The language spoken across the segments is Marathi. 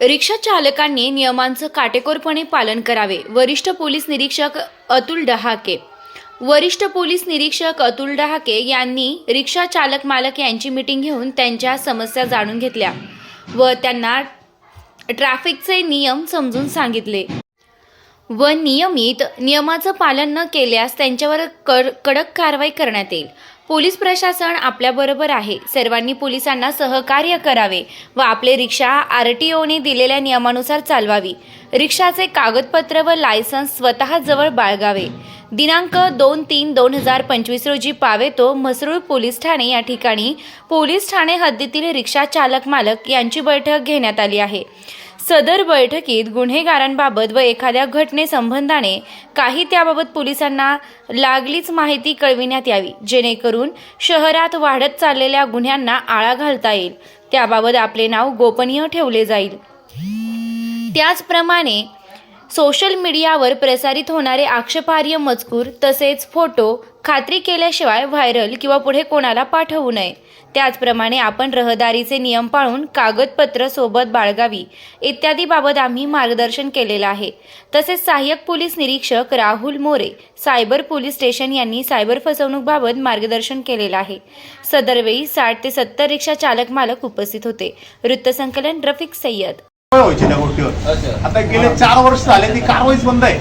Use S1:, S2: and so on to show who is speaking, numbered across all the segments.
S1: रिक्षा चालकांनी नियमांचं काटेकोरपणे पालन करावे. वरिष्ठ पोलीस निरीक्षक अतुल डहाके. वरिष्ठ पोलीस निरीक्षक अतुल डहाके यांनी रिक्षा चालक मालक यांची मिटिंग घेऊन त्यांच्या समस्या जाणून घेतल्या व त्यांना ट्रॅफिकचे नियम समजून सांगितले. व नियमित नियमाचं पालन न केल्यास त्यांच्यावर कर कडक कारवाई करण्यात येईल. पोलीस प्रशासन आपल्याबरोबर आहे. सर्वांनी पोलिसांना सहकार्य करावे व आपले रिक्षा आर टी ओने दिलेल्या नियमानुसार चालवावी. रिक्षाचे कागदपत्र व लायसन्स स्वतः जवळ बाळगावे. दिनांक दोन तीन दोन हजार पंचवीस रोजी पावेतो म्हसरूळ पोलीस ठाणे या ठिकाणी. पोलीस ठाणे हद्दीतील रिक्षा चालक मालक यांची बैठक घेण्यात आली आहे. सदर बैठकीत गुन्हेगारांबाबत व एखाद्या घटनेसंबंधाने काही त्याबाबत पोलिसांना लागलीच माहिती कळविण्यात यावी. जेणेकरून शहरात वाढत चाललेल्या गुन्ह्यांना आळा घालता येईल. त्याबाबत आपले नाव गोपनीय ठेवले जाईल. त्याचप्रमाणे सोशल मीडियावर प्रसारित होणारे आक्षेपार्ह मजकूर तसेच फोटो खात्री केल्याशिवाय व्हायरल किंवा पुढे कोणाला पाठवू नये. त्याचप्रमाणे आपण रहदारीचे नियम पाळून कागदपत्र सोबत बाळगावी इत्यादी बाबत आम्ही मार्गदर्शन केलेलं आहे. तसेच सहाय्यक पोलीस निरीक्षक Rahul More cyber police station यांनी सायबर फसवणूकबाबत मार्गदर्शन केलेलं आहे. सदरवेळी साठ ते सत्तर रिक्षा चालक मालक उपस्थित होते. वृत्तसंकलन रफिक सय्यद.
S2: आता गेले चार वर्ष झाले ती कारवाईच बंद आहे.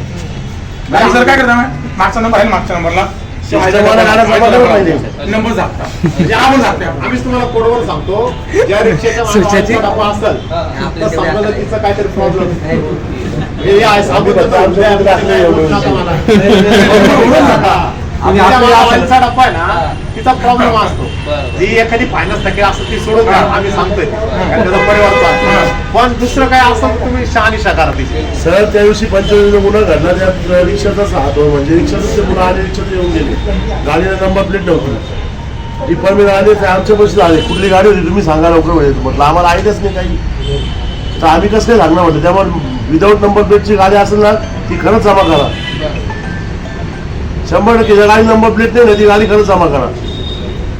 S3: काय करता? मागचा नंबर आहे मागच्या नंबरला? नंबर झापता
S2: म्हणजे आम्ही आम्हीच तुम्हाला कोडवर सांगतो. ज्या रिक्षेच्या मागचा डबा असेल संगणकीचा काहीतरी प्रॉब्लेम हे आहे सांगू डब्बा आहे ना तिचा प्रॉब्लेम असतो. जी एखादी फायनान्स थकीत असते ती सोडून द्या आम्ही सांगतोय. कारण त्याचा परिवार चालतो. पण दुसरं काय असेल तर तुम्ही शहानिशा करा तिची
S4: सर त्या दिवशी पंचवीस गुन्हा घडला त्या रिक्षाचाच हात होय म्हणजे रिक्षातच ते मुलं आले रिक्षात येऊन गेले. गाडीला नंबर प्लेट नव्हती. डिपार्टमेंट आले ते आमच्या पैसे आले. कुठली गाडी होती तुम्ही सांगा लवकर म्हणजे. म्हटलं आम्हाला ऐकच नाही काही. तर आम्ही कसं काय सांगणार म्हटलं त्यामुळे विदाऊट नंबर प्लेटची गाडी असेल ना ती खरंच जमा करा. शंभर टक्के गाडी नंबर प्लेट नाही ना ती गाडी खरंच जमा करा.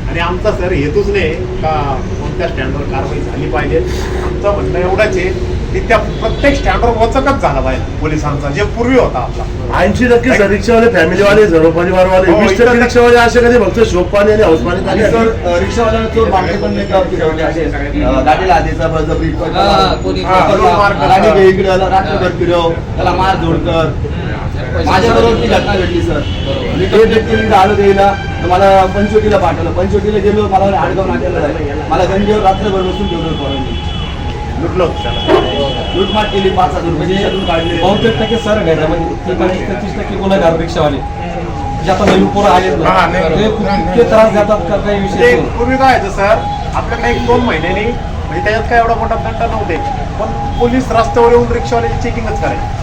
S2: आणि आमचा सर हेतूच नाही का कोणत्या स्टँडवर कारवाई झाली पाहिजे? आमचं म्हणणं एवढंच आहे की त्या प्रत्येक स्टँडवर वचकच झाला पाहिजे पोलिसांचा जे पूर्वी होता आपला.
S4: ऐंशी टक्के सर रिक्षावाले फॅमिलीवाले सर्व परिवारवाले
S2: हो,
S4: वीस टक्के रिक्षावाले असे कधी फक्त शोकपाणी आणि हौसपाणी
S5: सर रिक्षावाल्याला चोर पण नाही का गाडीला आधीचा बळजबरी इकडे त्याला मार धोड कर. माझ्याबरोबर ती घटना घडली सर. मी ते व्यक्ती इकडे आलो द्यायला तर मला पंचवटीला पाठवलं. पंचवटीला गेलो मला आडगाव नाट्याला जायला मला गंगेवर रात्रभर बसून ठेवलं पोरांनी.
S2: लुटलो
S5: लूटमाट केली पाच हजार रुपये
S6: बहुतेक टक्के सर तेहतीस टक्के गुन्हेगार रिक्षावाले? जे आता नवीन पोरं आले
S3: हा, नाही.
S6: ते खूप इतके त्रास देतात का काही विषय
S2: ते
S6: नाही.
S2: पूर्वी काय व्हायचं सर? आपल्याकडे एक दोन महिन्यांनी म्हणजे त्याच्यात काय एवढा मोठा दंड नव्हते. पण पोलीस रस्त्यावर येऊन रिक्षावाल्याची चेकिंगच करायचे.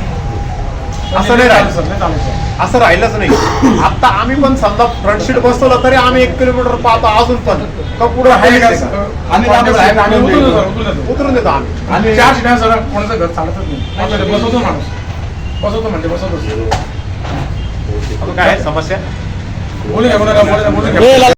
S2: असं नाही राहिलं.
S3: सर नाही चालू सर.
S2: असं राहिलंच नाही. आता आम्ही पण समजा फ्रंट सीट बसवलं तरी आम्ही एक किलोमीटर पाहतो अजून पण. का पुढे
S3: आहे.
S2: आहे. उतरून देतो. आम्ही.
S3: चार शिटा सर. कोणाचं घर चालतच नाही. बसवतो माणूस. बसवतो म्हणजे बसवतो
S2: काय आहे समस्या?
S3: बोलू बोलू